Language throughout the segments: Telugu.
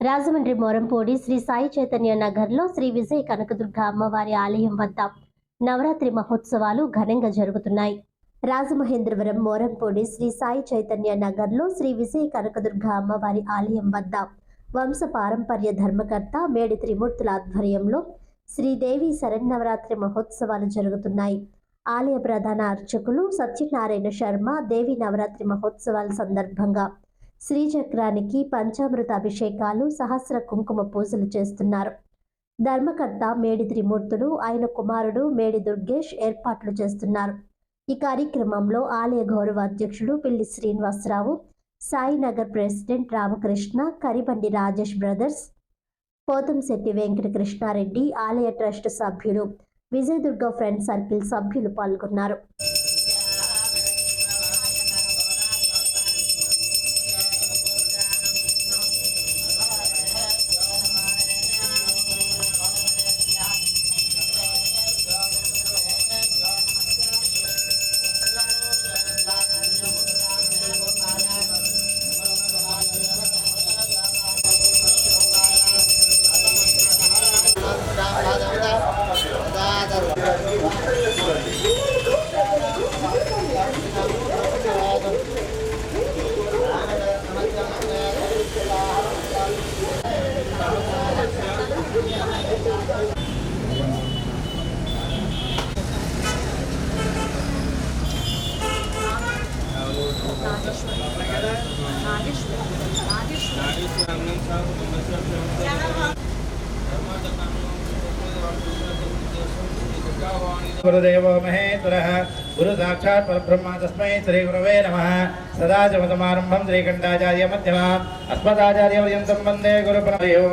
రాజమండ్రి మోరంపూడి శ్రీ సాయి చైతన్య నగర్లో శ్రీ విజయ కనకదుర్గ అమ్మవారి ఆలయం వద్ద నవరాత్రి మహోత్సవాలు ఘనంగా జరుగుతున్నాయి. రాజమహేంద్రవరం మోరంపూడి శ్రీ సాయి చైతన్య నగర్లో శ్రీ విజయ కనకదుర్గ అమ్మవారి ఆలయం వద్ద వంశ పారంపర్య ధర్మకర్త మేడి త్రిమూర్తుల ఆధ్వర్యంలో శ్రీదేవి శరన్నవరాత్రి మహోత్సవాలు జరుగుతున్నాయి. ఆలయ ప్రధాన అర్చకులు సత్యనారాయణ శర్మ దేవి నవరాత్రి మహోత్సవాల సందర్భంగా శ్రీచక్రానికి పంచామృత అభిషేకాలు సహస్ర కుంకుమ పూజలు చేస్తున్నారు. ధర్మకర్త మేడి త్రిమూర్తులు ఆయన కుమారుడు మేడి దుర్గేష్ ఏర్పాట్లు చేస్తున్నారు. ఈ కార్యక్రమంలో ఆలయ గౌరవ అధ్యక్షుడు పిల్లి శ్రీనివాసరావు సాయినగర్ ప్రెసిడెంట్ రామకృష్ణ కరిబండి రాజేష్ బ్రదర్స్ పోతంశెట్టి వెంకట కృష్ణారెడ్డి ఆలయ ట్రస్ట్ సభ్యులు విజయదుర్గ ఫ్రెండ్ సర్కిల్ సభ్యులు పాల్గొన్నారు. గురుదేవో మహేశ్వర. గురు సాక్షాత్ పరబ్రహ్మ తస్మై శ్రీ గురవే నమ. సదాశివసమారంభం శ్రీకంఠాచార్య మధ్యమా. అస్మదాచార్యవర్యం సంబంధే గురు పరమయోం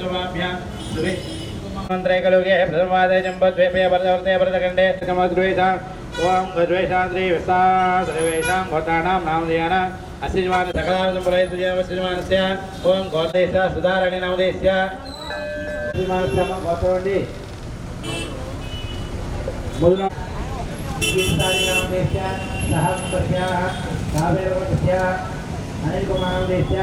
सर्वभ्यां सुवे मन्त्रैकलोके प्रथमवादे चम्पद्वेपे वरदवर्ते वरदखण्डे समद्वेषा ॐ गद्वेषाद्रि विसा सर्वेषां भवतानां नामधेयान असिजमान सकलां प्रलयतुजमसिजमानस्य ॐ गोदेशा सुधारणे नामधेयस्य सिजमानस्य भवतोण्डि मुद्रा कीर्तानि नामधेयस्य सहस्रस्याः नावेव सत्या अनिलकुमारनामधेयस्य